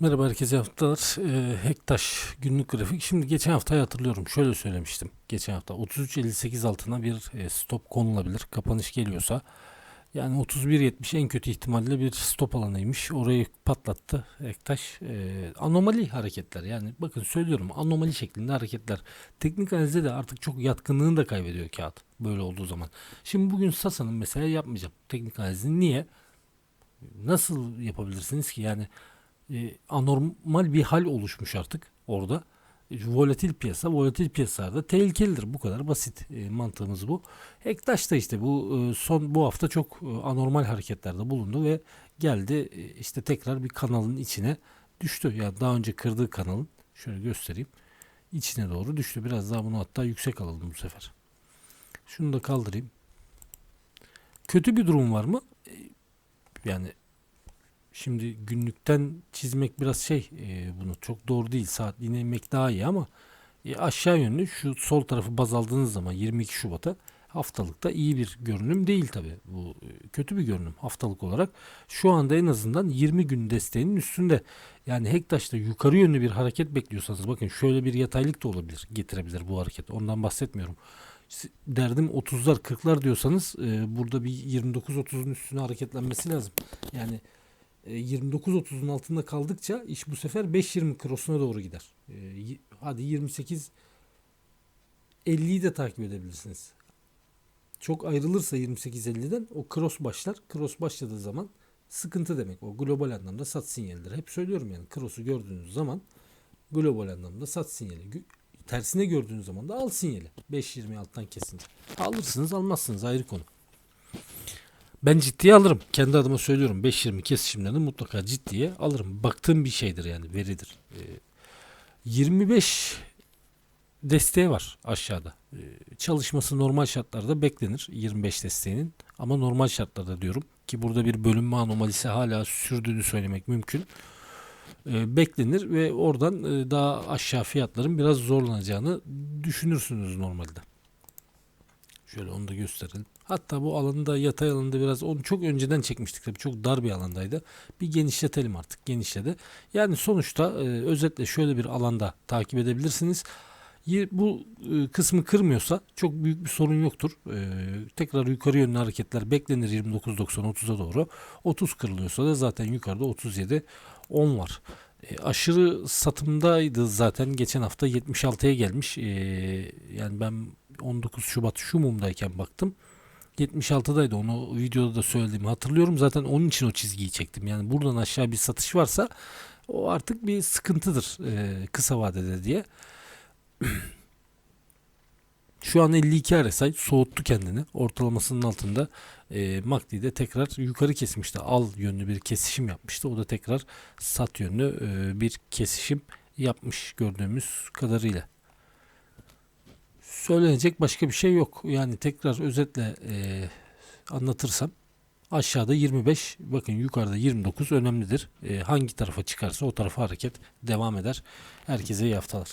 Merhaba herkese haftalar. Ee, Hektaş günlük grafik. Şimdi geçen haftayı hatırlıyorum. Şöyle söylemiştim. Geçen hafta 33.58 altına bir e, stop konulabilir. Kapanış geliyorsa. Yani 31.70 en kötü ihtimalle bir stop alanıymış. Orayı patlattı Hektaş. Ee, anomali hareketler. Yani bakın söylüyorum anomali şeklinde hareketler. Teknik analizde de artık çok yatkınlığını da kaybediyor kağıt. Böyle olduğu zaman. Şimdi bugün Sasa'nın mesela yapmayacağım. Teknik analizini niye? Nasıl yapabilirsiniz ki? Yani e, anormal bir hal oluşmuş artık orada. E, Volatil piyasa, volatil piyasalarda tehlikelidir. Bu kadar basit e, mantığımız bu. Ektaş da işte bu e, son bu hafta çok e, anormal hareketlerde bulundu ve geldi e, işte tekrar bir kanalın içine düştü. Yani daha önce kırdığı kanalın şöyle göstereyim. içine doğru düştü. Biraz daha bunu hatta yüksek alalım bu sefer. Şunu da kaldırayım. Kötü bir durum var mı? E, Yani Şimdi günlükten çizmek biraz şey e, bunu çok doğru değil. Saatliğine inmek daha iyi ama e, aşağı yönlü şu sol tarafı baz aldığınız zaman 22 Şubat'a haftalıkta iyi bir görünüm değil tabi. Bu e, kötü bir görünüm haftalık olarak. Şu anda en azından 20 gün desteğinin üstünde. Yani Hektaş'ta yukarı yönlü bir hareket bekliyorsanız bakın şöyle bir yataylık da olabilir getirebilir bu hareket. Ondan bahsetmiyorum. Derdim 30'lar 40'lar diyorsanız e, burada bir 29-30'un üstüne hareketlenmesi lazım. Yani 29-30'un altında kaldıkça iş bu sefer 5-20 cross'una doğru gider. E, hadi 28 50'yi de takip edebilirsiniz. Çok ayrılırsa 28-50'den o cross başlar. Cross başladığı zaman sıkıntı demek. O global anlamda sat sinyalidir. Hep söylüyorum yani cross'u gördüğünüz zaman global anlamda sat sinyali. Tersine gördüğünüz zaman da al sinyali. 5-20 alttan kesince. Alırsınız almazsınız ayrı konu. Ben ciddiye alırım. Kendi adıma söylüyorum. 5-20 kesişimlerini mutlaka ciddiye alırım. Baktığım bir şeydir yani veridir. Ee, 25 desteği var aşağıda. Ee, çalışması normal şartlarda beklenir 25 desteğinin. Ama normal şartlarda diyorum ki burada bir bölünme anomalisi hala sürdüğünü söylemek mümkün. Ee, beklenir ve oradan e, daha aşağı fiyatların biraz zorlanacağını düşünürsünüz normalde. Şöyle onu da gösterelim. Hatta bu alanda yatay alanda biraz onu çok önceden çekmiştik tabii çok dar bir alandaydı. Bir genişletelim artık genişledi. Yani sonuçta e, özetle şöyle bir alanda takip edebilirsiniz. Bu e, kısmı kırmıyorsa çok büyük bir sorun yoktur. E, tekrar yukarı yönlü hareketler beklenir 29.90-30'a doğru. 30 kırılıyorsa da zaten yukarıda 37 10 var. E, aşırı satımdaydı zaten geçen hafta 76'ya gelmiş. E, yani ben 19 Şubat şu mumdayken baktım. 76'daydı onu videoda da söylediğimi hatırlıyorum. Zaten onun için o çizgiyi çektim. Yani buradan aşağı bir satış varsa o artık bir sıkıntıdır e, kısa vadede diye. Şu an 52 RSI soğuttu kendini. Ortalamasının altında e, MACD de tekrar yukarı kesmişti. Al yönlü bir kesişim yapmıştı. O da tekrar sat yönlü e, bir kesişim yapmış gördüğümüz kadarıyla. Söylenecek başka bir şey yok. Yani tekrar özetle e, anlatırsam aşağıda 25 bakın yukarıda 29 önemlidir. E, hangi tarafa çıkarsa o tarafa hareket devam eder. Herkese iyi haftalar.